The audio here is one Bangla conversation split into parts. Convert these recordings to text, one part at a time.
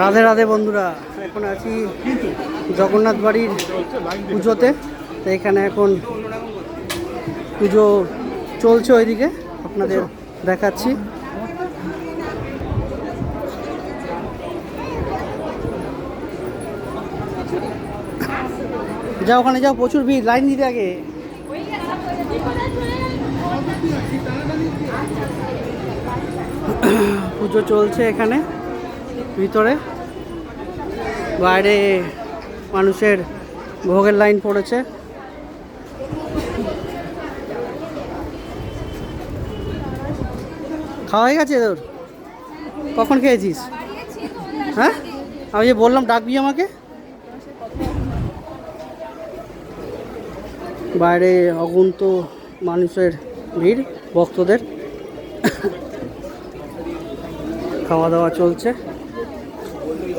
রাধে রাধে বন্ধুরা, এখন আছি জগন্নাথ বাড়ির পুজোতে। তো এখানে এখন পুজো চলছে ওইদিকে, আপনাদের দেখাচ্ছি। যাও ওখানে যাও, প্রচুর ভিড়, লাইন দিতে আগে। পুজো চলছে এখানে। ভিতরে। বাইরে মানুষের ভোগের লাইন পড়েছে। খাওয়া হয়ে গেছে তোর? কখন খেয়েছিস? হ্যাঁ? আমি যে বললাম, ডাকবি আমাকে? বাইরে অগুন্ত মানুষের ভিড়, ভক্তদের। খাওয়া দাওয়া চলছে।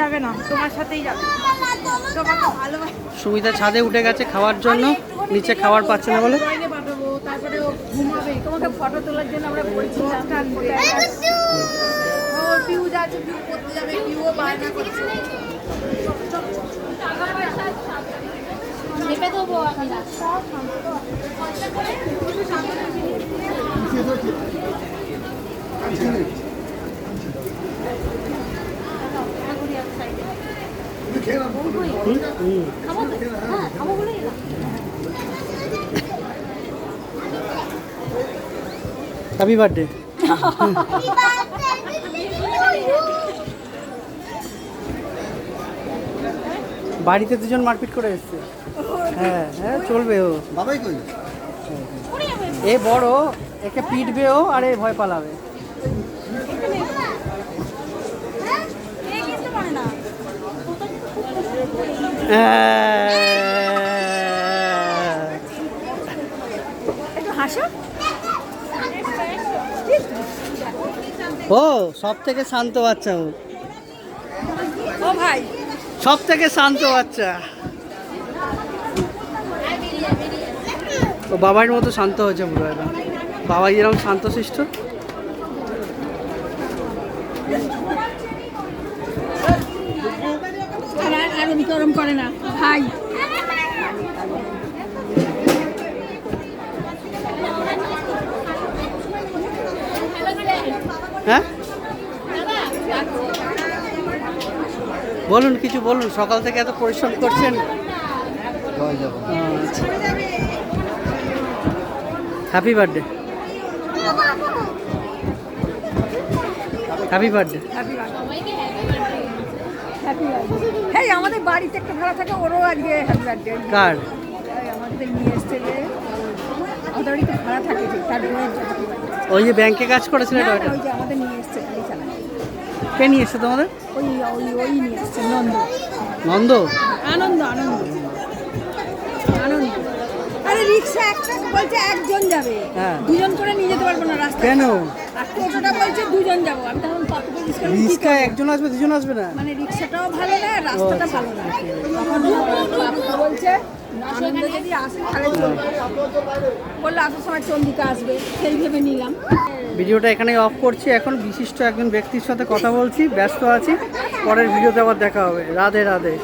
যাবে না তোমার সাথেই যাবে। তোমাকে ভালোবাসি। সুবিধা ছাদে উঠে গেছে খাওয়ার জন্য নিচে খাবার পাচ্ছে না বলে? বাইরে পাঠাবো তারপরে ও ঘুমাবে। তোমাকে ফটো তোলার জন্য আমরা বলছিলাম। ও পিউ যাচ্ছে পিউ করতে যাবে পিউও বায়না করছে। চেপে দেবো আমি রাস্তা হ্যাপি বার্থডে বাড়িতে দুজন মারপিট করে এসছে। হ্যাঁ হ্যাঁ চলবে ও। বাবাই কই? এ বড় একে পিটবে ও আর এ ভয় পালাবে এই কিন্তু পারে না একটু হাসো ও সব থেকে শান্ত বাচ্চা ও। ও ভাই। সব থেকে শান্ত বাচ্চা। ও বাবার মতো শান্ত হয়েছে পুরো বাবা যেরকম শান্তশিষ্ট আর আর বিক্রম করে না ভাই হ্যাঁ? বলুন কিছু বলুন সকাল থেকে এত পরিশ্রম করছেন। Happy birthday happy birthday happy happy হ্যাঁ আমাদের বাড়িতে একটা ভাড়া থাকে ওরও আজকে কার? আমাদের নিয়ে এসছে যে আমাদের ভাড়া থাকে যে তার বউয়ের ওই যে ব্যাংকে কাজ করেছিল ওই যে আমাদের নিয়ে এসছে গাড়ি চালায় কে নিয়ে এসছে তোমাদের? ওই ওই ওই নিয়ে এসছে নন্দ। নন্দ? আনন্দ আনন্দ। আনন্দ। আরে রিক্সা একটা বলছে একজন যাবে হ্যাঁ। দুজন পারব না রাস্তা কেন? আর টোটোটা বলছে দুজন যাব আমি তখন পাপুকে রিক্সা রিস্কা একজন আসবে দুজন আসবে না? মানে রিক্সাটাও ভালো না রাস্তাটা ভালো না। তখন বলছে আনন্দ যদি আসে তাহলে বলল আসার সময় আসবে সেই ভেবে নিলাম। ভিডিওটা এখানেই অফ করছি। এখন বিশিষ্ট একজন ব্যক্তির সাথে কথা বলছি ব্যস্ত আছি। পরের ভিডিওতে আবার দেখা হবে। রাধে রাধে।